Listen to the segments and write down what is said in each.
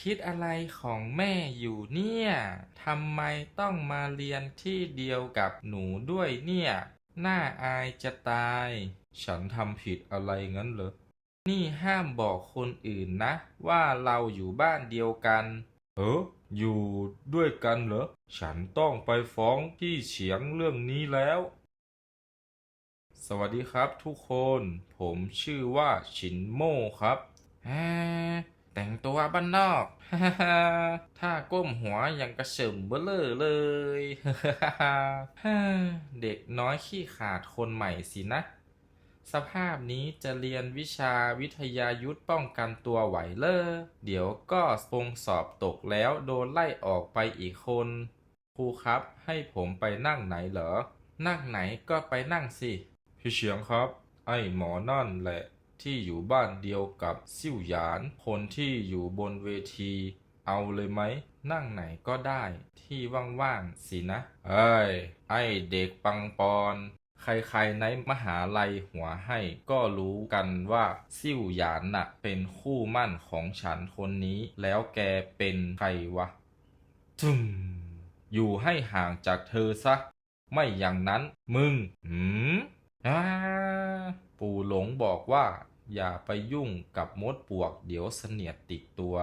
คิดอะไรของแม่อยู่เนี่ยทำไมต้องมาเรียนที่เดียวกับหนูด้วยเนี่ย น่าอายจะตาย ฉันทำผิดอะไรงั้นเหรอ นี่ห้ามบอกคนอื่นนะ ว่าเราอยู่บ้านเดียวกัน เอออยู่ด้วยกันเหรอ ฉันต้องไปฟ้องพี่เฉียงเรื่องนี้แล้ว สวัสดีครับทุกคน ผมชื่อว่าชินโม่ครับฮ่า แต่งตัวบ้านนอก ถ้าก้มหัวยังกระเฉิมเบ้อเลอเลย เด็กน้อยขี้ขาดคนใหม่สินะ สภาพนี้จะเรียนวิชาวิทยายุทธป้องกันตัวไหวเลอเดี๋ยวก็คงสอบตกแล้วโดนไล่ออกไปอีกคน ครูครับให้ผมไปนั่งไหนเหรอ นั่งไหนก็ไปนั่งสิ พี่เฉียงครับ ไอ้หมอนั่นแหละ ที่อยู่บ้านเดียวกับซิ่วหยาน คนที่อยู่บนเวที เอาเลยไหม นั่งไหนก็ได้ที่ว่างๆสินะ เอ้ย ไอ้เด็กปังปอนใครๆในมหาลัยหัวให้ก็รู้กันว่าซิ่วหยานน่ะ เป็นคู่มั่นของฉันคนนี้ แล้วแกเป็นใครวะทึมอยู่ให้ห่างจากเธอซะ ไม่อย่างนั้นมึง หืมอ่า ปู่หลงบอกว่า อย่าไปยุ่งกับมดปลวกเดี๋ยวเสนียดติดตัว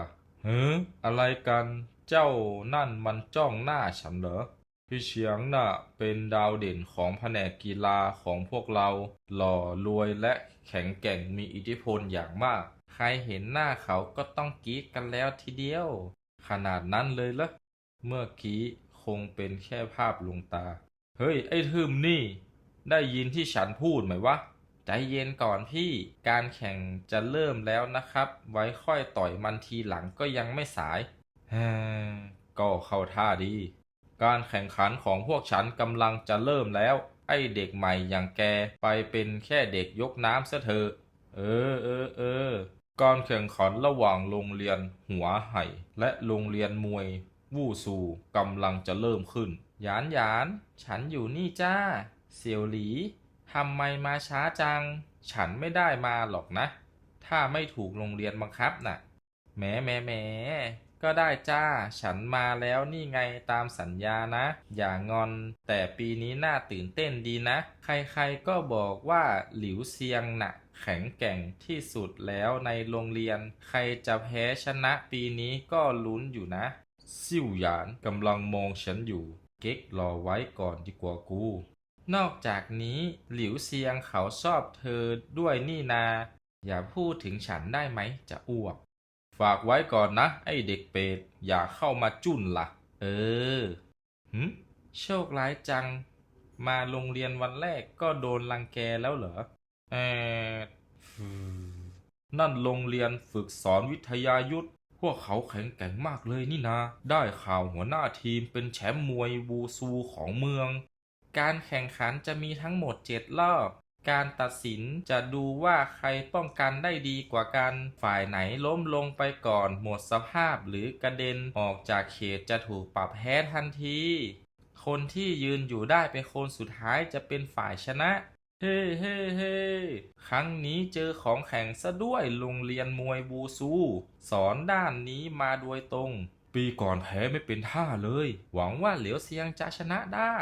เฮ้ออะไรกันเจ้านั่นมันจ้องหน้าฉันเหรอพี่เฉียงน่ะเป็นดาวเด่นของแผนกกีฬาของพวกเรา หล่อรวยและแข็งแกร่งมีอิทธิพลอย่างมาก ใครเห็นหน้าเขาก็ต้องกรี๊ดกันแล้วทีเดียว ขนาดนั้นเลยเหรอเมื่อกี้คงเป็นแค่ภาพลวงตา เฮ้ย ไอ้ทึมนี่ ได้ยินที่ฉันพูดไหมวะ ใจเย็นก่อนพี่การแข่งจะเริ่มแล้วนะครับ ไว้ค่อยต่อยมันทีหลังก็ยังไม่สายฮก็เข้าท่าดี การแข่งขันของพวกฉันกำลังจะเริ่มแล้ว ไอเด็กใหม่อย่างแกไปเป็นแค่เด็กยกน้ำซะเถอะเออเออเออการแข่งขันระหว่างโรงเรียนหัวไห่ และโรงเรียนมวย วู่ซูกำลังจะเริ่มขึ้น หยานหยาน ฉันอยู่นี่จ้า เสี่ยวหลี ทำไมมาช้าจัง ฉันไม่ได้มาหรอกนะ ถ้าไม่ถูกโรงเรียนบังคับน่ะแหมแหมแหมก็ได้จ้า ฉันมาแล้วนี่ไงตามสัญญานะ อย่างอน แต่ปีนี้น่าตื่นเต้นดีนะ ใครๆก็บอกว่าหลิวเซียงน่ะ แข็งแกร่งที่สุดแล้วในโรงเรียน ใครจะแพ้ชนะปีนี้ก็ลุ้นอยู่นะ ซิ่วหยานกำลังมองฉันอยู่ เก๊กรอไว้ก่อนดีกว่ากู นอกจากนี้หลิวเซียงเขาชอบเธอด้วยนี่นา อย่าพูดถึงฉันได้ไหมจะอ้วก ฝากไว้ก่อนนะ ไอเด็กเปรตอย่าเข้ามาจุนละ่ะ เออหืมโชคร้ายจัง มาโรงเรียนวันแรกก็โดนรังแกแล้วเหรอเออนั่นโรงเรียนฝึกสอนวิทยายุทธพวกเขาแข็งแกร่งมากเลยนี่นา ได้ข่าวหัวหน้าทีมเป็นแชมป์มวยวูซูของเมือง การแข่งขันจะมีทั้งหมด 7 รอบ การตัดสินจะดูว่าใครป้องกันได้ดีกว่ากัน ฝ่ายไหนล้มลงไปก่อนหมดสภาพหรือกระเด็นออกจากเขตจะถูกปรับแพ้ทันที คนที่ยืนอยู่ได้เป็นคนสุดท้ายจะเป็นฝ่ายชนะ เฮ้เฮ้เฮ้ครั้งนี้เจอของแข่งซะด้วยโรงเรียนมวยบูซู สอนด้านนี้มาโดยตรงปีก่อนแพ้ไม่เป็นท่าเลย หวังว่าเหลียวเซียงจะชนะได้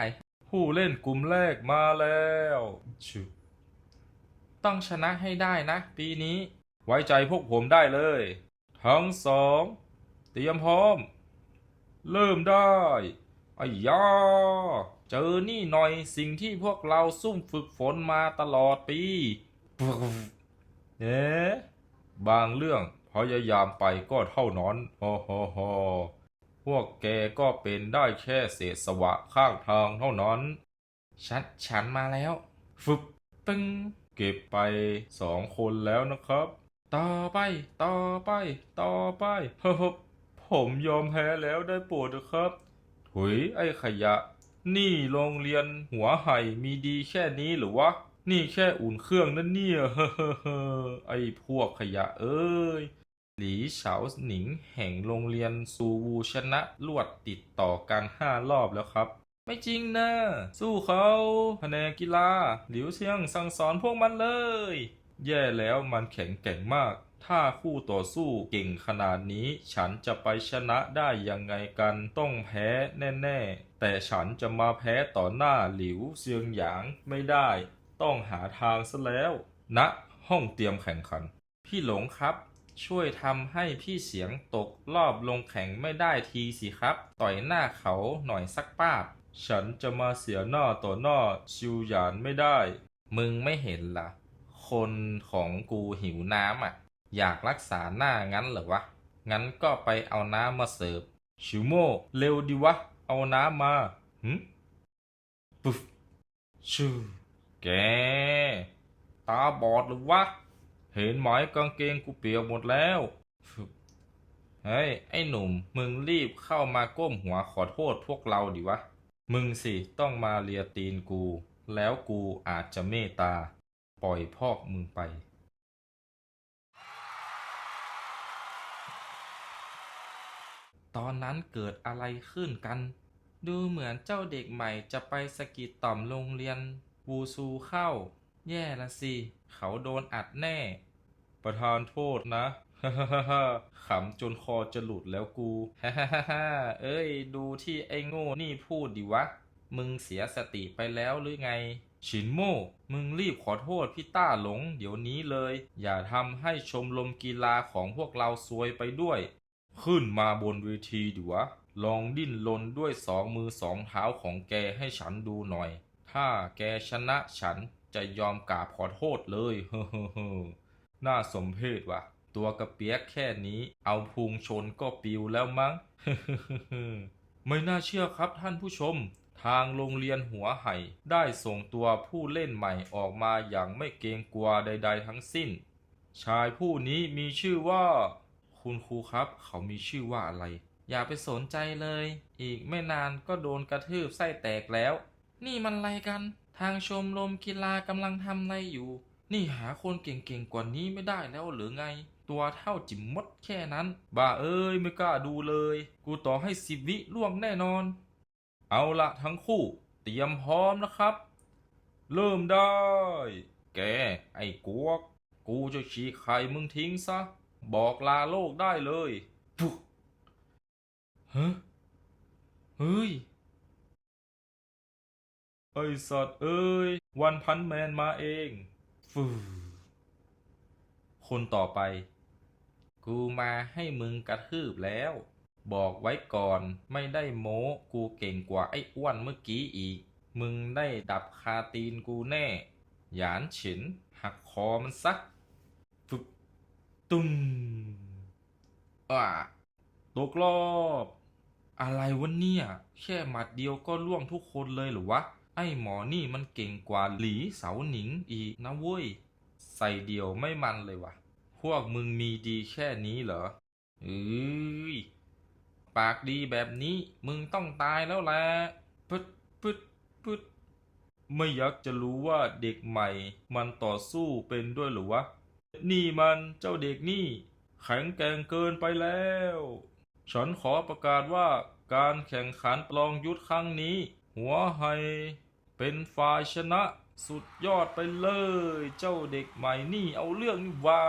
ผู้เล่นกลุ่มแรกมาแล้วชต้องชนะให้ได้นะ ปีนี้ ไว้ใจพวกผมได้เลย ทั้งสองเตรียมพร้อม เริ่มได้อ้ยาเจอนี่หน่อยสิ่งที่พวกเราซุ่มฝึกฝนมาตลอดปีเอ๊บางเรื่องพยายามไปก็เท่านั้นฮ่าฮ่าฮ่า พวกแกก็เป็นได้แค่เศษสวะข้างทางเท่านั้น ฉันฉันมาแล้ว ฟึบตึงเก็บไปสองคนแล้วนะครับ ต่อไป ต่อไป ต่อไปเฮ้ผมยอมแพ้แล้วได้โปรดเถอะครับหุยไอ้ขยะ นี่โรงเรียนหัวไห่มีดีแค่นี้หรือวะ นี่แค่อุ่นเครื่องนั่นเนี่ยเฮ้อเฮ้อเฮ้อไอ้พวกขยะเอ้ย หลีเฉาหนิงแห่งโรงเรียนซูวูชนะรวดติดต่อกันห้ารอบแล้วครับ ไม่จริงนะ สู้เขาแผนกีฬา หลิวเชียงสั่งสอนพวกมันเลย แย่แล้วมันแข็งแกร่งมาก ถ้าคู่ต่อสู้เก่งขนาดนี้ ฉันจะไปชนะได้ยังไงกันต้องแพ้แน่ๆ แต่ฉันจะมาแพ้ต่อหน้าหลิวเซียงหยางไม่ได้ ต้องหาทางซะแล้วณห้องเตรียมแข่งขัน พี่หลงครับ ช่วยทำให้พี่เสียงตกรอบลงแข่งไม่ได้ทีสิครับ ต่อยหน้าเขาหน่อยสักป้าบ ฉันจะมาเสียหน้าต่อหน้าชิวหยานไม่ได้ มึงไม่เห็นล่ะ คนของกูหิวน้ำอะ อยากรักษาหน้างั้นเหรอวะ งั้นก็ไปเอาน้ำมาเสิร์ฟ ชิวโมเร็วดิวะ เอาน้ำมาหึปุ๊บชูแก ตาบอดหรือวะ เห็นไหมกางเกงกูเปียกหมดแล้ว เฮ้ย ไอ้หนุ่ม มึงรีบเข้ามาก้มหัวขอโทษพวกเราดิวะ มึงสิต้องมาเลียตีนกู แล้วกูอาจจะเมตตา ปล่อยพอกมึงไป ตอนนั้นเกิดอะไรขึ้นกัน ดูเหมือนเจ้าเด็กใหม่จะไปสกิดต่อมโรงเรียนวูซูเข้า แย่ละสิ เขาโดนอัดแน่ ประธานโทษนะขำจนคอจะหลุดแล้วกูเอ้ย ดูที่ไอ้โง่นี่พูดดิวะ มึงเสียสติไปแล้วหรือไง ชินโม่ มึงรีบขอโทษพี่ต้าหลง เดี๋ยวนี้เลย อย่าทำให้ชมรมกีฬาของพวกเราซวยไปด้วย ขึ้นมาบนเวทีดิวะ ลองดิ้นรนด้วยสองมือสองเท้าของแกให้ฉันดูหน่อย ถ้าแกชนะฉัน จะยอมกราบขอโทษเลยเฮ้อๆน่าสมเพชว่ะ ตัวกระเปียกแค่นี้ เอาพุงชนก็ปิวแล้วมั้ง ไม่น่าเชื่อครับท่านผู้ชม ทางโรงเรียนหัวไห่ได้ส่งตัวผู้เล่นใหม่ออกมาอย่างไม่เกรงกลัวใด ๆ ทั้งสิ้น ชายผู้นี้มีชื่อว่า คุณครูครับ เขามีชื่อว่าอะไร อย่าไปสนใจเลย อีกไม่นานก็โดนกระทืบไส้แตกแล้ว นี่มันอะไรกันางชมรมกีฬากำลังทำอะไรอยู่ นี่หาคนเก่งๆกว่านี้ไม่ได้แล้วหรือไง ตัวเท่าจิ๋มมดแค่นั้น บ้าเอ้ยไม่กล้าดูเลย กูต่อให้สิบวิล่วงแน่นอน เอาละทั้งคู่ เตรียมพร้อมนะครับ เริ่มได้ แก ไอ้กวก กูจะฉีกไข่มึงทิ้งซะ บอกลาโลกได้เลยปุ๊ฮะเฮ้ย ไอสัตว์เอ้ย วันพันแมนมาเองฟูคนต่อไป กูมาให้มึงกระทืบแล้ว บอกไว้ก่อนไม่ได้โม้กูเก่งกว่าไอ้อ้วนเมื่อกี้อีก มึงได้ดับคาตีนกูแน่ หยานฉิน หักคอมันซักฟึบตุ้มอ่าตกรอบ อะไรวะเนี่ย แค่หมัดเดียวก็ล่วงทุกคนเลยหรือวะ อ้หมอนี่มันเก่งกว่าหลีเสาหนิงอีกนะเว้ย ใส่เดียวไม่มันเลยวะพวกมึงมีดีแค่นี้เหรอเอ้ยปากดีแบบนี้มึงต้องตายแล้วแหละปึ๊ดปึ๊ดปึ๊ดไม่อยากจะรู้ว่าเด็กใหม่ มันต่อสู้เป็นด้วยหรือวะ นี่มันเจ้าเด็กนี่ แข็งแกร่งเกินไปแล้ว ฉันขอประกาศว่าการแข่งขันปลองยุทธครั้งนี้ หัวไฮ เป็นฝ่ายชนะสุดยอดไปเลย เจ้าเด็กใหม่นี่เอาเรื่องนี่ว่า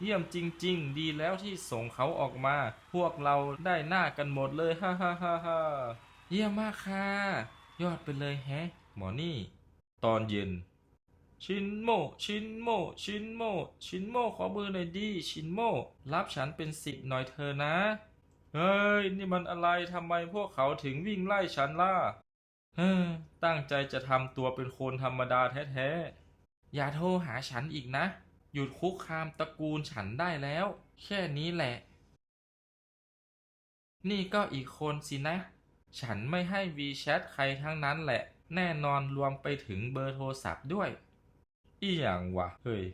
เยี่ยมจริง ๆ ดีแล้วที่ส่งเขาออกมา พวกเราได้หน้ากันหมดเลยฮ่าฮ่าฮ่าฮ่าเยี่ยมมากค่ะ ยอดไปเลยแฮะ หมอนี่ ตอนเย็น ชินโม ชินโม ชินโม ชินโม ขอเบอร์หน่อยดิชินโม รับฉันเป็นสิบหน่อยเธอนะ เฮ้ย นี่มันอะไรทำไมพวกเขาถึงวิ่งไล่ฉันล่ะ ฮ้อตั้งใจจะทำตัวเป็นคนธรรมดาแท้ๆ อย่าโทรหาฉันอีกนะ หยุดคุกคามตระกูลฉันได้แล้ว แค่นี้แหละ นี่ก็อีกคนสินะ ฉันไม่ให้วีแชทใครทั้งนั้นแหละ แน่นอนรวมไปถึงเบอร์โทรศัพท์ด้วย อีหยังวะ เฮ้ย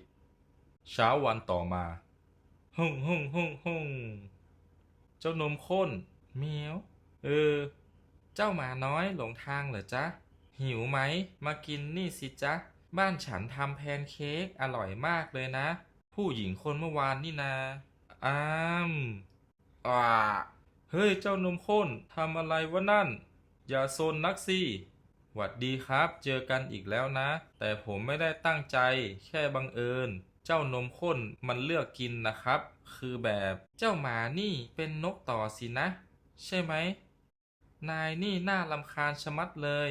เช้าวันต่อมาฮึ่งฮึ่งฮึ่งฮึ่งเจ้านมข้นเมียว เออ เจ้าหมาน้อยหลงทางเหรอจ๊ะ หิวไหม มากินนี่สิจ๊ะ บ้านฉันทำแพนเค้กอร่อยมากเลยนะ ผู้หญิงคนเมื่อวานนี่นาอ้ามอ่าเฮ้ยเจ้านมข้นทำอะไรวะนั่น อย่าโซนนักสิหวัดดีครับ เจอกันอีกแล้วนะ แต่ผมไม่ได้ตั้งใจ แค่บังเอิญ เจ้านมข้นมันเลือกกินนะครับ คือแบบเจ้าหมานี่เป็นนกต่อสินะ ใช่ไหม นายนี่น่ารำคาญชะมัดเลย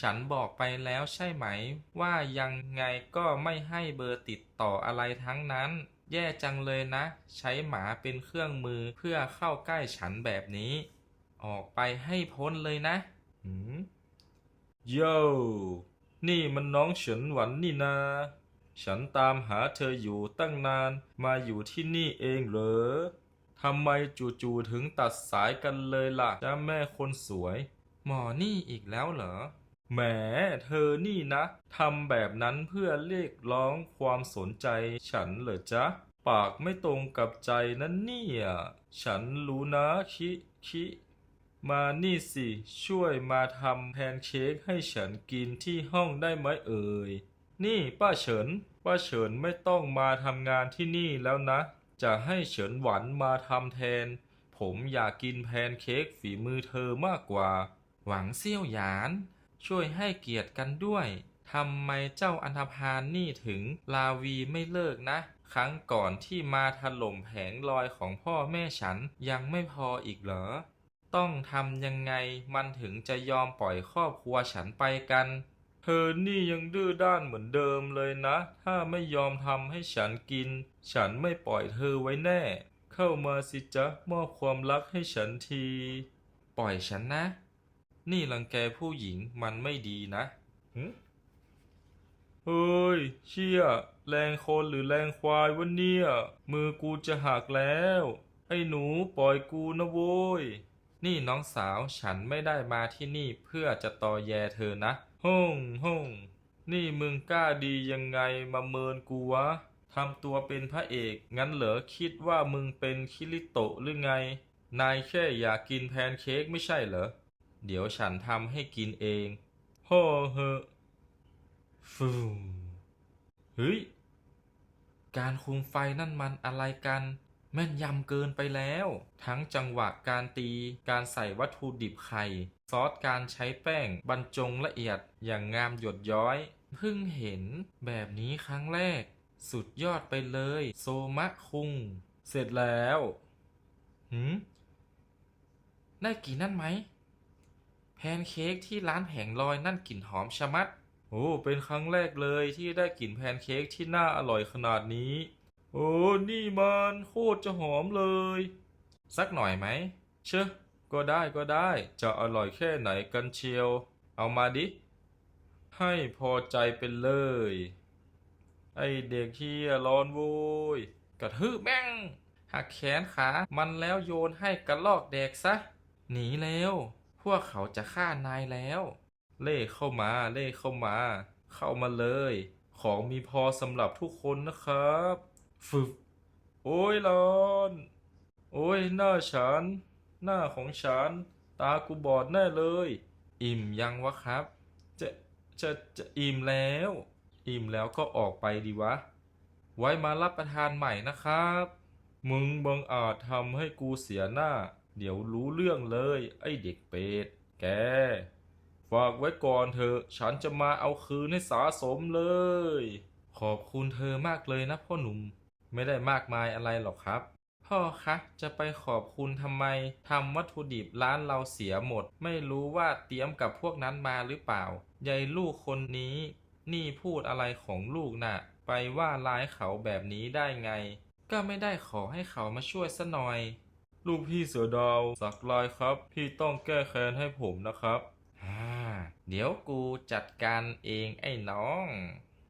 ฉันบอกไปแล้วใช่ไหม ว่ายังไงก็ไม่ให้เบอร์ติดต่ออะไรทั้งนั้น แย่จังเลยนะ ใช้หมาเป็นเครื่องมือเพื่อเข้าใกล้ฉันแบบนี้ ออกไปให้พ้นเลยนะหืมโย่นี่มันน้องเฉินหวันนี่นา ฉันตามหาเธออยู่ตั้งนาน มาอยู่ที่นี่เองเหรอ ทำไมจู่ๆถึงตัดสายกันเลยล่ะจ้าแม่คนสวย หมอนี่อีกแล้วเหรอแหมเธอนี่นะทำแบบนั้นเพื่อเรียกร้องความสนใจฉันเหรอจ๊ะ ปากไม่ตรงกับใจนั่นเนี่ยฉันรู้นะคิคิ มานี่สิ ช่วยมาทำแพนเค้กให้ฉันกินที่ห้องได้ไหมเอ่ย นี่ป้าเฉิน ป้าเฉินไม่ต้องมาทำงานที่นี่แล้วนะ จะให้เฉินหวันมาทำแทน ผมอยากกินแพนเค้กฝีมือเธอมากกว่า หวังเซี่ยวหยาน ช่วยให้เกียรติกันด้วยทำไมเจ้าอันธพาลนี่ถึงลาวีไม่เลิกนะ ครั้งก่อนที่มาถล่มแผงลอยของพ่อแม่ฉันยังไม่พออีกเหรอ ต้องทำยังไงมันถึงจะยอมปล่อยครอบครัวฉันไปกัน เธอนี่ยังดื้อด้านเหมือนเดิมเลยนะ ถ้าไม่ยอมทำให้ฉันกิน ฉันไม่ปล่อยเธอไว้แน่ เข้ามาสิจ๊ะมอบความรักให้ฉันที ปล่อยฉันนะ นี่รังแกผู้หญิงมันไม่ดีนะหึเฮ้ย เชี่ย แรงคนหรือแรงควายวะเนี่ย มือกูจะหักแล้ว ไอ้หนูปล่อยกูนะโว้ย นี่น้องสาวฉันไม่ได้มาที่นี่เพื่อจะตอแยเธอนะ ฮ่งฮ่งนี่มึงกล้าดียังไงมาเมินกูวะทำตัวเป็นพระเอก งั้นเหรอคิดว่ามึงเป็นคิริโตะหรือไง นายแค่อยากกินแพนเค้กไม่ใช่เหรอ เดี๋ยวฉันทำให้กินเองฮ่อเหอฟูเฮ้ย การคุมไฟนั่นมันอะไรกัน แม่นยำเกินไปแล้ว ทั้งจังหวะการตี การใส่วัตถุดิบไข่ ซอสการใช้แป้ง บรรจงละเอียดอย่างงามหยดย้อย เพิ่งเห็นแบบนี้ครั้งแรก สุดยอดไปเลย โซมะคุง เสร็จแล้วหืมได้กลิ่นนั่นไหม แพนเค้กที่ร้านแผงลอยนั่นกลิ่นหอมชะมัด โอ้ เป็นครั้งแรกเลยที่ได้กลิ่นแพนเค้กที่น่าอร่อยขนาดนี้ โอ้นี่มันโคตรจะหอมเลย สักหน่อยไหม เชอะก็ได้ก็ได้ จะอร่อยแค่ไหนกันเชียว เอามาดิ ให้พอใจไปเลย ไอเด็กเฮียร้อนโว้ยกระทืบแม่ง หักแขนขา มันแล้วโยนให้กระลอกแดกซะ หนีแล้ว พวกเขาจะฆ่านายแล้ว เล่เข้ามา เล่เข้ามา เข้ามาเลย ของมีพอสำหรับทุกคนนะครับ ฟึบโอ้ยร้อน โอ้ยหน้าฉัน หน้าของฉัน ตากูบอดแน่เลย อิ่มยังวะครับ จะจะจะอิ่มแล้ว อิ่มแล้วก็ออกไปดีวะ ไว้มารับประทานใหม่นะครับ มึงบังอาจทำให้กูเสียหน้า เดี๋ยวรู้เรื่องเลย ไอเด็กเป็ด แก ฝากไว้ก่อนเถอะ ฉันจะมาเอาคืนให้สาสมเลย ขอบคุณเธอมากเลยนะพ่อหนุ่ม ไม่ได้มากมายอะไรหรอกครับ พ่อคะ จะไปขอบคุณทำไมทำวัตถุดิบร้านเราเสียหมด ไม่รู้ว่าเตรียมกับพวกนั้นมาหรือเปล่ายายลูกคนนี้ นี่พูดอะไรของลูกน่ะ ไปว่าร้ายเขาแบบนี้ได้ไง ก็ไม่ได้ขอให้เขามาช่วยซะหน่อย ลูกพี่เสือดาวสักลายครับ พี่ต้องแก้แค้นให้ผมนะครับอ่าเดี๋ยวกูจัดการเองไอ้น้อง